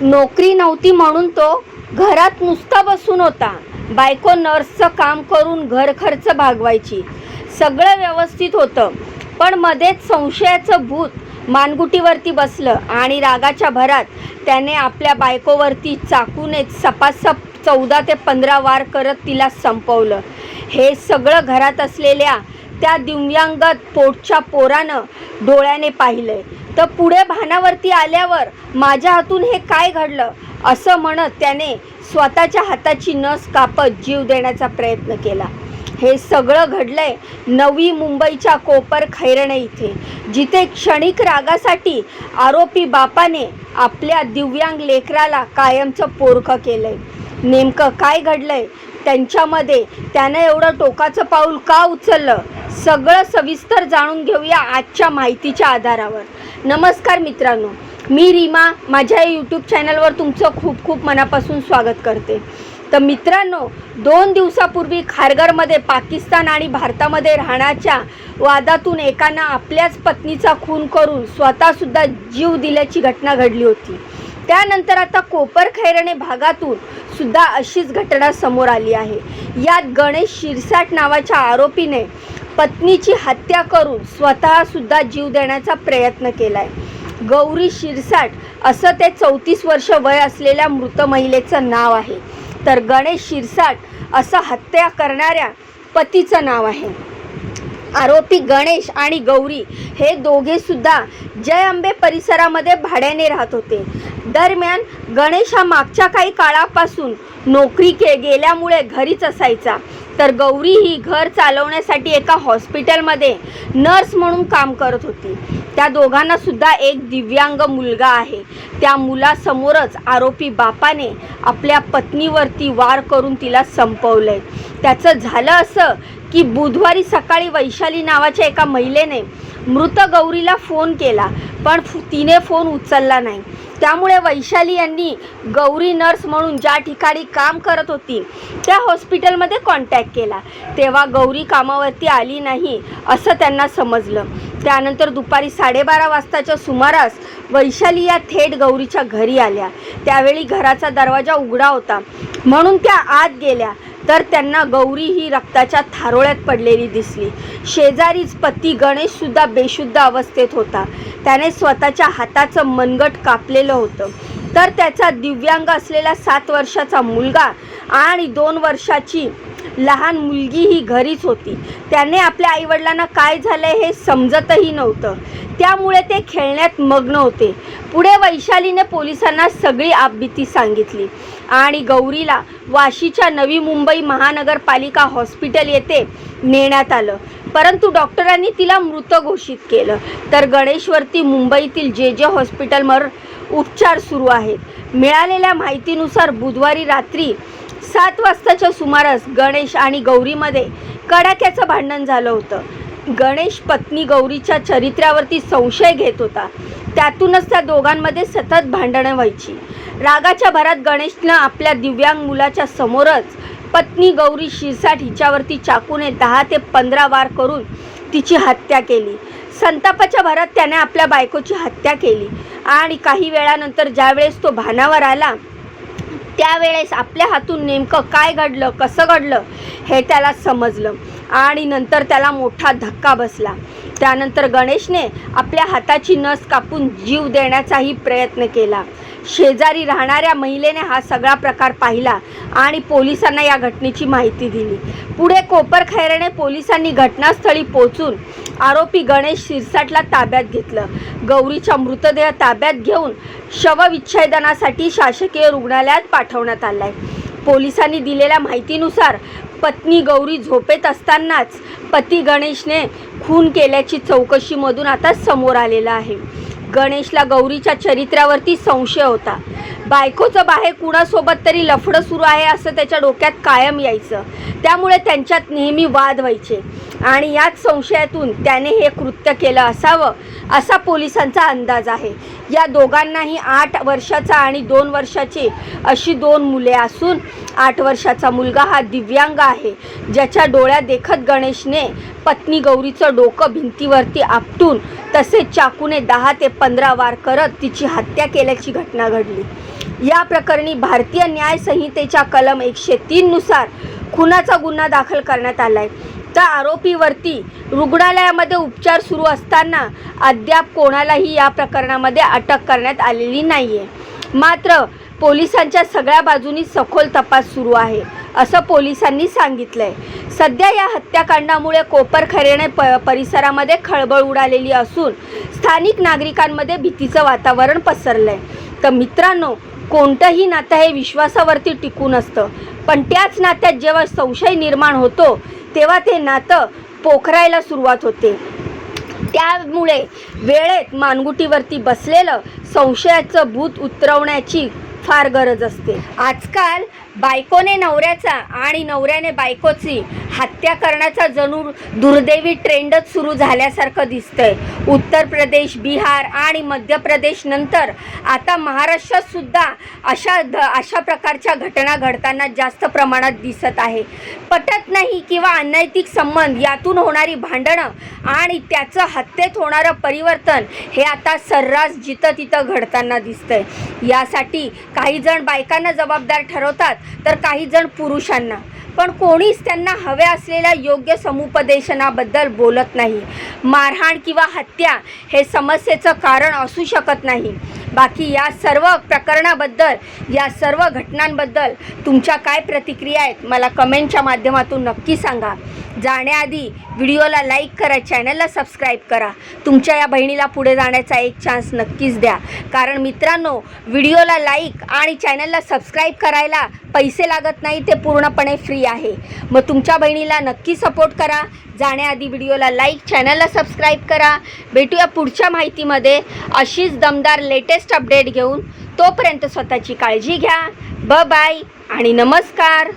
नोकरी नव्हती म्हणून तो घरात नुसता बसून होता. बायको नर्सचं काम करून घर खर्च भागवायची. सगळं व्यवस्थित होतं. पण मध्येच संशयाचं भूत मानगुटीवरती बसलं आणि रागाच्या भरात त्याने आपल्या बायकोवरती चाकूने सपासप चौदा ते पंधरा वार करत तिला संपवलं. हे सगळं घरात असलेल्या त्या दिव्यांगत पोटच्या पोरानं डोळ्याने पाहिलंय. तर पुढे भानावरती आल्यावर माझ्या हातून हे काय घडलं? असं म्हणत त्याने स्वतःच्या हाताची नस कापत जीव देण्याचा प्रयत्न केला. हे सगळं घडलंय नवी मुंबईच्या कोपर खैरणे इथे जिथे क्षणिक रागासाठी आरोपी बापाने आपल्या दिव्यांग लेकराला कायमचं पोरखं केलंय. नेमकं काय घडलंय? त्यांच्यामध्ये त्यानं एवढं टोकाचं पाऊल का उचललं? सगळं सविस्तर जाणून घेऊया आजच्या माहितीच्या आधारावर. नमस्कार मित्रांनो मी रीमा. माझ्या यूट्यूब चॅनलवर तुमचं खूप खूप मनापासून स्वागत करते. तर मित्रांनो दोन दिवसापूर्वी खारघरमध्ये पाकिस्तान आणि भारतामध्ये राहण्याच्या वादातून एकानं आपल्याच पत्नीचा खून करून स्वतःसुद्धा जीव दिल्याची घटना घडली होती. त्यानंतर आता कोपर खैरणे भागातून सुद्धा अशीच घटना समोर आली आहे. यात गणेश शिरसाट नावाच्या आरोपीने पत्नीची हत्या करून स्वतः सुद्धा जीव देण्याचा प्रयत्न केलाय. गौरी शिरसाट असं ते चौतीस वर्ष वय असलेल्या मृत महिलेचं नाव आहे. तर गणेश शिरसाट असं हत्या करणाऱ्या पतीचं नाव आहे. आरोपी गणेश आणि गौरी हे दोघे सुद्धा जय अंबे परिसरामध्ये भाड्याने राहत होते. दरम्यान गणेश हा मागच्या काही काळापासून नोकरी के गेल्यामुळे घरीच असायचा. तर गौरी ही घर चालवण्यासाठी एका हॉस्पिटलमध्ये नर्स म्हणून काम करत होती. त्या दोघांना सुद्धा एक दिव्यांग मुलगा आहे. त्या मुलासमोरच आरोपी बापाने आपल्या पत्नीवरती वार करून तिला संपवलंय. त्याचं झालं असं की बुधवारी सकाळी वैशाली नावाच्या एका महिलेने मृत गौरीला फोन केला पण फु- तिने फोन उचलला नाही. त्यामुळे वैशाली यांनी गौरी नर्स म्हणून ज्या ठिकाणी काम करत होती त्या हॉस्पिटलमध्ये कॉन्टॅक्ट केला. तेव्हा गौरी कामावरती आली नाही असं त्यांना समजलं. त्यानंतर दुपारी साडेबारा वाजताच्या सुमारास वैशाली या थेट गौरीच्या घरी आल्या. त्यावेळी घराचा दरवाजा उघडा होता. म्हणून त्या आत गेल्या. तर त्यांना गौरी ही रक्ताच्या थारोळ्यात पडलेली दिसली. शेजारीच पती गणेशसुद्धा बेशुद्ध अवस्थेत होता. त्याने स्वतःच्या हाताचं मनगट कापलेलं होतं. तर त्याचा दिव्यांग असलेला सात वर्षाचा मुलगा आणि दोन वर्षाची लहान मुलगी ही घरीच होती. त्याने आपल्या आईवडिलांना काय झालंय हे समजतही नव्हतं. त्यामुळे ते खेळण्यात मग्न होते. पुढे वैशालीने पोलिसांना सगळी आपबीती सांगितली. आणि गौरीला वाशीच्या नवी मुंबई महानगरपालिका हॉस्पिटल येथे नेण्यात आलं. परंतु डॉक्टरांनी तिला मृत घोषित केलं. तर गणेशवरती मुंबईतील जे जे हॉस्पिटलवर उपचार सुरू आहेत. मिळालेल्या माहितीनुसार बुधवारी रात्री सात वाजताच्या सुमारास गणेश आणि गौरीमध्ये कडाक्याचं भांडण झालं होतं. गणेश पत्नी गौरीच्या चरित्र्यावरती संशय घेत होता. त्यातूनच त्या दोघांमध्ये सतत भांडणं व्हायची. रागाच्या भरात गणेशनं आपल्या दिव्यांग मुलाच्या समोरच पत्नी गौरी शिरसाट हिच्यावरती चाकूने दहा ते पंधरा वार करून तिची हत्या केली. संतापाच्या भरात त्याने आपल्या बायकोची हत्या केली आणि काही वेळानंतर ज्यावेळेस तो भानावर आला त्यावेळेस आपल्या हातून नेमकं काय घडलं कसं घडलं हे त्याला समजलं आणि नंतर त्याला मोठा धक्का बसला. त्यानंतर गणेशने आपल्या हाताची नस कापून जीव देण्याचाही प्रयत्न केला. शेजारी राहणाऱ्या महिलेने हा सगळा प्रकार पाहिला आणि पोलिसांना या घटनेची माहिती दिली. पुढे कोपर खैरेने पोलिसांनी घटनास्थळी पोचून आरोपी गणेश शिरसाटला ताब्यात घेतलं. गौरीचा मृतदेह ताब्यात घेऊन शवविच्छेदनासाठी शासकीय रुग्णालयात पाठवण्यात आलाय. पोलिसांनी दिलेल्या माहितीनुसार पत्नी गौरी झोपेत असतानाच पती गणेशने खून केल्याची चौकशीमधून आता समोर आलेलं आहे. गणेशला गौरीच्या चरित्र्यावरती संशय होता. बायकोचं बाहेर कुणासोबत तरी लफडं सुरू आहे असं त्याच्या डोक्यात कायम यायचं. त्यामुळे त्यांच्यात नेहमी वाद व्हायचे. आणि याच संशयातून त्याने हे कृत्य केलं असावं असा पोलिसांचा अंदाज आहे. या दोघांनाही आठ वर्षाचा आणि दोन वर्षाची अशी दोन मुले असून आठ वर्षाचा मुलगा हा दिव्यांग आहे ज्याच्या डोळ्या देखत गणेशने पत्नी गौरीचं डोकं भिंतीवरती आपटून तसेच चाकूने दहा ते पंधरा वार करत तिची हत्या केल्याची घटना घडली. या प्रकरणी भारतीय न्याय संहितेच्या कलम एकशे तीननुसार खुनाचा गुन्हा दाखल करण्यात आला आहे तर आरोपीवरती रुग्णालयामध्ये उपचार सुरू असताना अद्याप कोणालाही या प्रकरणामध्ये अटक करण्यात आलेली नाही आहे मात्र पोलिसांच्या सगळ्या बाजूनी सखोल तपास सुरू आहे असं पोलिसांनी सांगितलं आहे सध्या या हत्याकांडामुळे कोपरखरेणे प परिसरामध्ये खळबळ उडालेली असून स्थानिक नागरिकांमध्ये भीतीचं वातावरण पसरलंय. तर मित्रांनो कोणतंही नातं हे विश्वासावरती टिकून असतं पण त्याच नात्यात जेव्हा संशय निर्माण होतो तेव्हा ते नातं पोखरायला सुरुवात होते. त्यामुळे वेळेत मानगुटीवरती बसलेलं संशयाचं भूत उतरवण्याची फार गरज असते. आजकाल बायकोने नवऱ्याचा आणि नवऱ्याने बायकोची हत्या करण्याचा जणू दुर्दैवी ट्रेंडच सुरू झाल्यासारखं दिसतंय. उत्तर प्रदेश बिहार आणि मध्य प्रदेश नंतर आता महाराष्ट्रात सुद्धा अशा ध अशा प्रकारच्या घटना घडताना जास्त प्रमाणात दिसत आहे. पटत नाही किंवा अनैतिक संबंध यातून होणारी भांडणं आणि त्याचं हत्येत होणारं परिवर्तन हे आता सर्रास जिथं तिथं घडताना दिसतंय. यासाठी काही जण बायकांना जबाबदार ठरवतात तर काही जण पुरुषांना. पण कोणीच त्यांना हव्या असलेल्या योग्य समुपदेशनाबद्दल बोलत नाही. मारहाण किंवा हत्या हे समस्येचं कारण असू शकत नाही. बाकी या सर्व प्रकरणाबद्दल या सर्व घटनांबद्दल तुमच्या काय प्रतिक्रिया आहेत मला कमेंटच्या माध्यमातून नक्की सांगा. जाण्याआधी व्हिडिओला लाईक करा चॅनलला सबस्क्राईब करा. तुमच्या या बहिणीला पुढे जाण्याचा एक चान्स नक्कीच द्या. कारण मित्रांनो व्हिडिओला लाईक आणि चॅनलला सबस्क्राईब करायला पैसे लागत नाही ते पूर्णपणे फ्री आहे. मग तुमच्या बहिणीला नक्की सपोर्ट करा. जाण्याआधी व्हिडिओला लाईक चॅनलला सबस्क्राईब करा. भेटूया पुढच्या माहितीमध्ये. अशीच दमदार लेटेस्ट अपडेट घेऊन तोपर्यंत स्वतःची काळजी घ्या. ब बाय आणि नमस्कार.